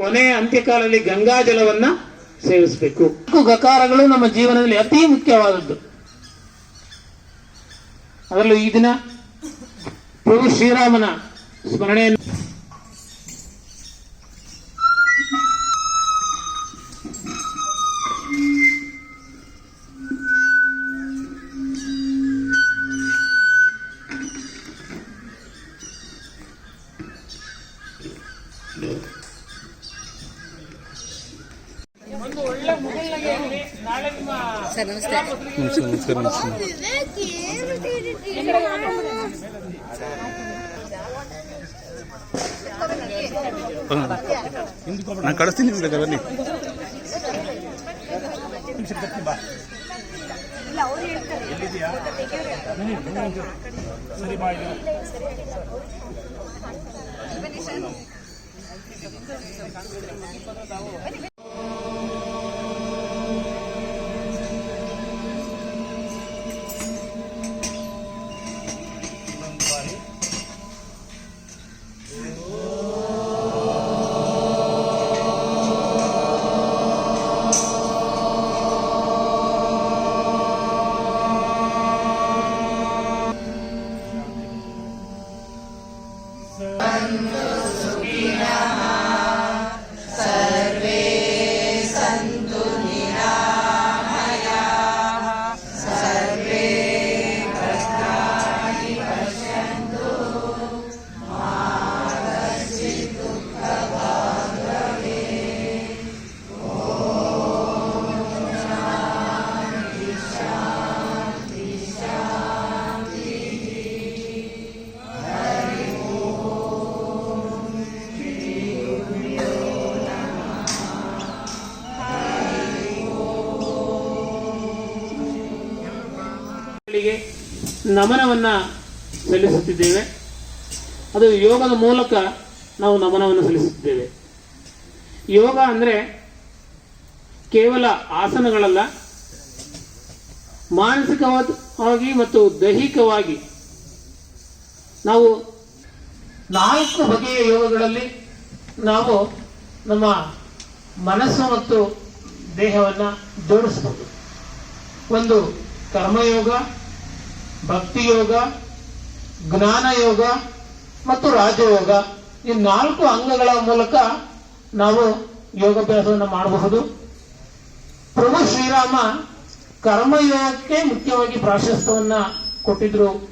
ಕೊನೆ ಅಂತ್ಯಕಾಲದಲ್ಲಿ ಗಂಗಾಜಲವನ್ನ ಸೇವಿಸಬೇಕು. ಗಕಾರಗಳು ನಮ್ಮ ಜೀವನದಲ್ಲಿ ಅತಿ ಮುಖ್ಯವಾದದ್ದು. ಅದರಲ್ಲೂ ಈ ದಿನ ಪ್ರಭು ಶ್ರೀರಾಮನ ಸ್ಮರಣೆಯನ್ನು ಸರ್ ನಮಸ್ತೆ ನಮಸ್ಕಾರ ನಮಸ್ತೆ ನಾನು ಕಳಿಸ್ತೀನಿ ನಿಮ್ಗೆ ಬನ್ನಿ. ಗಳಿಗೆ ನಮನವನ್ನ ಸಲ್ಲಿಸುತ್ತಿದ್ದೇವೆ. ಅದು ಯೋಗದ ಮೂಲಕ ನಾವು ನಮನವನ್ನು ಸಲ್ಲಿಸುತ್ತಿದ್ದೇವೆ. ಯೋಗ ಅಂದ್ರೆ ಕೇವಲ ಆಸನಗಳಲ್ಲ, ಮಾನಸಿಕವಾಗಿ ಮತ್ತು ದೈಹಿಕವಾಗಿ ನಾವು ನಾಲ್ಕು ಬಗೆಯ ಯೋಗಗಳಲ್ಲಿ ನಾವು ನಮ್ಮ ಮನಸ್ಸು ಮತ್ತು ದೇಹವನ್ನ ಜೋಡಿಸಬಹುದು. ಒಂದು ಕರ್ಮಯೋಗ ಭಕ್ತಿ ಯೋಗ, ಜ್ಞಾನ ಯೋಗ ಮತ್ತು ರಾಜಯೋಗ. ಈ ನಾಲ್ಕು ಅಂಗಗಳ ಮೂಲಕ ನಾವು ಯೋಗಾಭ್ಯಾಸವನ್ನು ಮಾಡಬಹುದು. ಪ್ರಭು ಶ್ರೀರಾಮ ಕರ್ಮಯೋಗಕ್ಕೆ ಮುಖ್ಯವಾಗಿ ಪ್ರಾಶಸ್ತ್ಯವನ್ನ ಕೊಟ್ಟಿದ್ರು.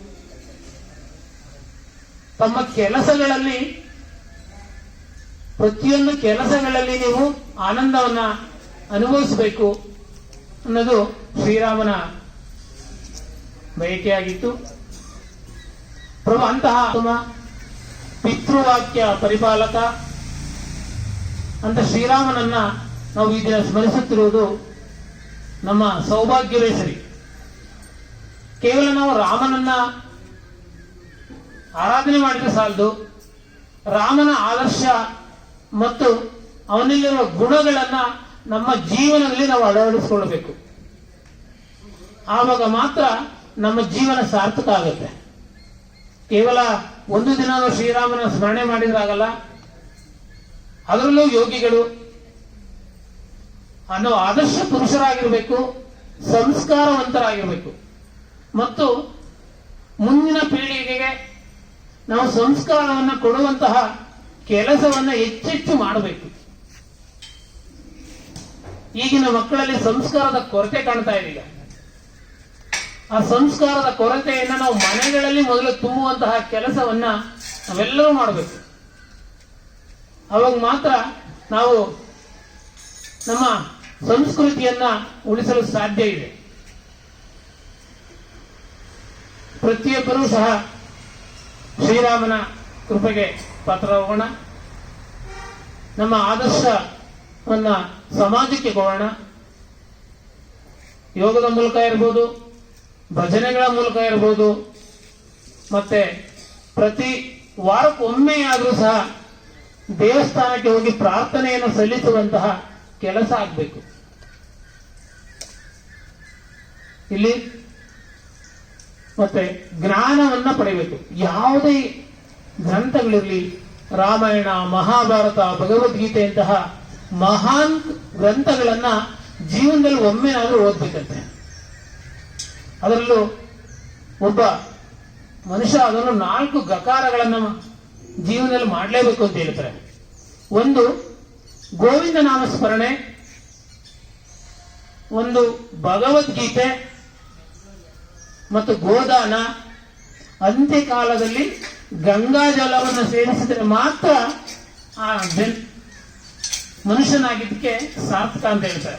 ತಮ್ಮ ಕೆಲಸಗಳಲ್ಲಿ, ಪ್ರತಿಯೊಂದು ಕೆಲಸಗಳಲ್ಲಿ ನೀವು ಆನಂದವನ್ನ ಅನುಭವಿಸಬೇಕು ಅನ್ನೋದು ಶ್ರೀರಾಮನ ಬಯಕೆಯಾಗಿತ್ತು ಪ್ರಭು ಅಂತಹ ಪಿತೃವಾಕ್ಯ ಪರಿಪಾಲಕ, ಅಂತ ಶ್ರೀರಾಮನನ್ನ ನಾವು ಈ ದಿನ ಸ್ಮರಿಸುತ್ತಿರುವುದು ನಮ್ಮ ಸೌಭಾಗ್ಯವೇ ಸರಿ. ಕೇವಲ ನಾವು ರಾಮನನ್ನ ಆರಾಧನೆ ಮಾಡಿದ್ರೆ ಸಾಲದು. ರಾಮನ ಆದರ್ಶ ಮತ್ತು ಅವನಲ್ಲಿರುವ ಗುಣಗಳನ್ನ ನಮ್ಮ ಜೀವನದಲ್ಲಿ ನಾವು ಅಳವಡಿಸಿಕೊಳ್ಳಬೇಕು. ಆವಾಗ ಮಾತ್ರ ನಮ್ಮ ಜೀವನ ಸಾರ್ಥಕ ಆಗುತ್ತೆ. ಕೇವಲ ಒಂದು ದಿನ ಶ್ರೀರಾಮನ ಸ್ಮರಣೆ ಮಾಡಿದ್ರಾಗಲ್ಲ, ಅದರಲ್ಲೂ ಯೋಗಿಗಳು ಅನ್ನೋ ಆದರ್ಶ ಪುರುಷರಾಗಿರಬೇಕು, ಸಂಸ್ಕಾರವಂತರಾಗಿರಬೇಕು. ಮತ್ತು ಮುಂದಿನ ಪೀಳಿಗೆಗೆ ನಾವು ಸಂಸ್ಕಾರವನ್ನು ಕೊಡುವಂತಹ ಕೆಲಸವನ್ನು ಹೆಚ್ಚೆಚ್ಚು ಮಾಡಬೇಕು. ಈಗಿನ ಮಕ್ಕಳಲ್ಲಿ ಸಂಸ್ಕಾರದ ಕೊರತೆ ಕಾಣ್ತಾ ಇದೆ ಆ ಸಂಸ್ಕಾರದ ಕೊರತೆಯನ್ನ ನಾವು ಮನೆಗಳಲ್ಲಿ ಮೊದಲು ತುಂಬುವಂತಹ ಕೆಲಸವನ್ನ ನಾವೆಲ್ಲರೂ ಮಾಡಬೇಕು. ಅವಾಗ ಮಾತ್ರ ನಾವು ನಮ್ಮ ಸಂಸ್ಕೃತಿಯನ್ನ ಉಳಿಸಲು ಸಾಧ್ಯ ಇದೆ. ಪ್ರತಿಯೊಬ್ಬರೂ ಸಹ ಶ್ರೀರಾಮನ ಕೃಪೆಗೆ ಪಾತ್ರರಾಗೋಣ. ನಮ್ಮ ಆದರ್ಶವನ್ನ ಸಮಾಜಕ್ಕೆ ಕೊಡೋಣ. ಯೋಗದ ಮೂಲಕ ಇರ್ಬೋದು ಭಜನೆಗಳ ಮೂಲಕ ಇರ್ಬೋದು, ಮತ್ತೆ ಪ್ರತಿ ವಾರಕ್ಕೊಮ್ಮೆಯಾದರೂ ಸಹ ದೇವಸ್ಥಾನಕ್ಕೆ ಹೋಗಿ ಪ್ರಾರ್ಥನೆಯನ್ನು ಸಲ್ಲಿಸುವಂತಹ ಕೆಲಸ ಆಗಬೇಕು. ಇಲ್ಲಿ ಮತ್ತೆ ಜ್ಞಾನವನ್ನ ಪಡೆಯಬೇಕು. ಯಾವುದೇ ಗ್ರಂಥಗಳಿರಲಿ, ರಾಮಾಯಣ, ಮಹಾಭಾರತ, ಭಗವದ್ಗೀತೆಯಂತಹ ಮಹಾನ್ ಗ್ರಂಥಗಳನ್ನ ಜೀವನದಲ್ಲಿ ಒಮ್ಮೆನಾದ್ರೂ ಓದ್ಬೇಕಂತೆ. ಅದರಲ್ಲೂ ಒಬ್ಬ ಮನುಷ್ಯ ಅದನ್ನು ನಾಲ್ಕು ಗಕಾರಗಳನ್ನ ಜೀವನದಲ್ಲಿ ಮಾಡಲೇಬೇಕು ಅಂತ ಹೇಳ್ತಾರೆ. ಒಂದು ಗೋವಿಂದ ನಾಮ ಸ್ಮರಣೆ. ಒಂದು, ಭಗವದ್ಗೀತೆ. ಮತ್ತು ಗೋದಾನ. ಅಂತ್ಯಕಾಲದಲ್ಲಿ ಗಂಗಾ ಜಲವನ್ನು ಸೇರಿಸಿದರೆ ಮಾತ್ರ ಆ ಮನುಷ್ಯನಾಗಿದ್ದಕ್ಕೆ ಸಾರ್ಥಕ ಅಂತ ಹೇಳ್ತಾರೆ.